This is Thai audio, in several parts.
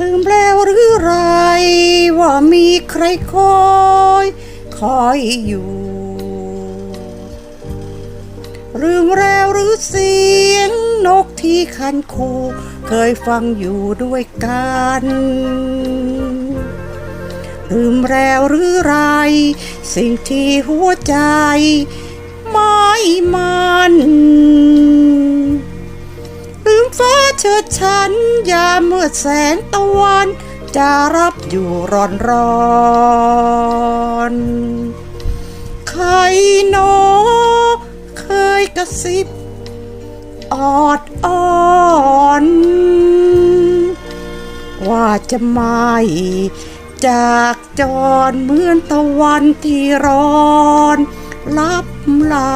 ลืมแล้วหรือไร ว่ามีใครคอย คอยอยู่ ลืมแล้วหรือเสียงนกที่คันคูเคยฟังอยู่ด้วยกันลืมแล้วหรือไร สิ่งที่หัวใจ ไม่มันลืมฟ้าเชิดฉัน ยามเมื่อแสงตะวันจะรับอยู่ร้อนร้อนใครโนเคยกระซิบออดอ่อนว่าจะไม่จากจรเหมือนตะวันที่ร้อนลับลา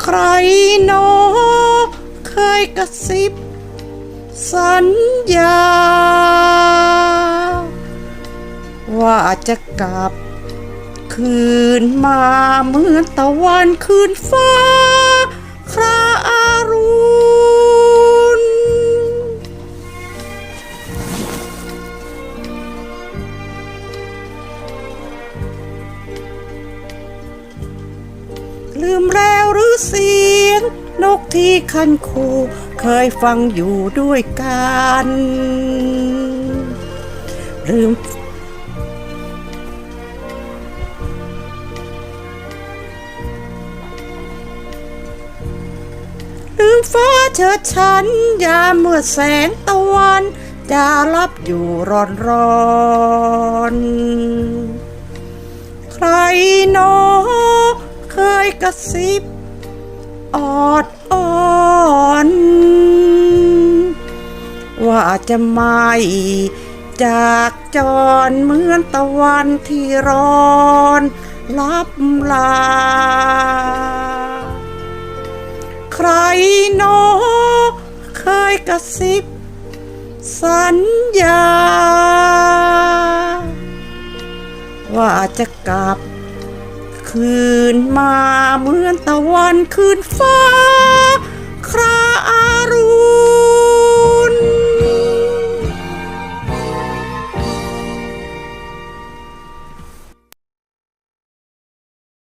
ใครโนเคย กระซิบ สัญญา ว่าจะกลับ คืนมาเหมือนตะวันคืนฟ้า คราอารุณลืมแล้วหรือสี นกที่คันคูเคยฟังอยู่ด้วยกันลืมลืมฟ้าเชิดฉันยามเมื่อแสงตะวันจะรับอยู่ร้อนร้อนใครโนเคยกระซิบ ออดอ่อน ว่าจะไม่จากจรเหมือนตะวันที่ร้อนลับลา ใครโนเคยกระซิบ สัญญา ว่าจะกลับ คืนมาเหมือนตะวันคืนฟ้า